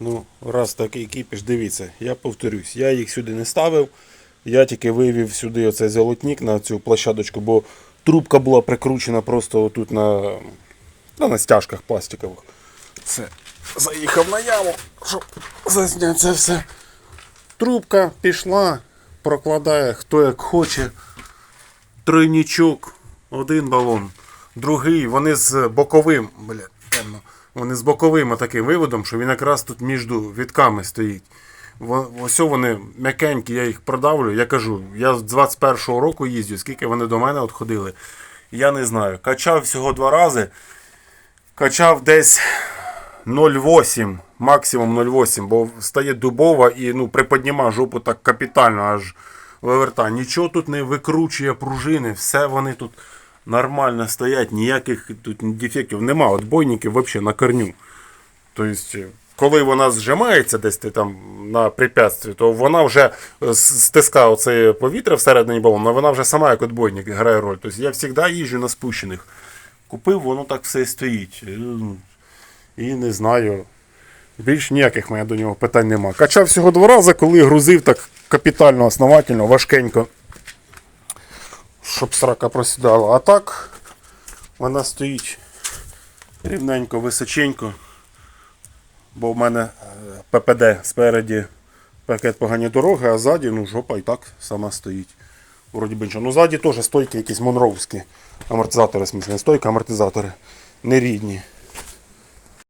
Ну, раз такий кипіш, дивіться, я повторюсь, я їх сюди не ставив. Я тільки вивів сюди оцей золотник на цю площадочку, бо трубка була прикручена просто отут на, ну, на стяжках пластикових. Все. Заїхав на яму, щоб зазняти це все. Трубка пішла, прокладає хто як хоче. Тройнічок, один балон, другий, вони з боковим, бля, темно. Вони з боковим таким виводом, що він якраз тут між вітками стоїть. Ось вони м'якенькі, я їх продавлю. Я кажу, я з 21-го року їздю, скільки вони до мене от ходили. Я не знаю. Качав всього два рази. Качав десь 0,8, максимум 0,8, бо стає дубова і ну, приподніма жопу так капітально аж виверта. Нічого тут не викручує пружини, все вони тут нормально стоять, ніяких тут дефектів нема. Отбойників взагалі на корню. Тобто, коли вона зжимається десь ти там на препятстві, то вона вже е, стискає оце повітря всередині балону, вона вже сама як отбойник грає роль. Тобто я завжди їжджу на спущених. Купив, воно так все і стоїть. Е, І не знаю. Більш ніяких мене до нього питань нема. Качав всього два рази, коли грузив так капітально, основательно, важкенько. Щоб срака просідала. А так вона стоїть рівненько, височенько. Бо в мене е, ППД спереді пакет погані дороги, а ззаді ну, жопа і так сама стоїть. Вроді би нічого. Ну ззаді теж стойки якісь монровські. Амортизатори, в смысле, стойки, амортизатори. Не рідні.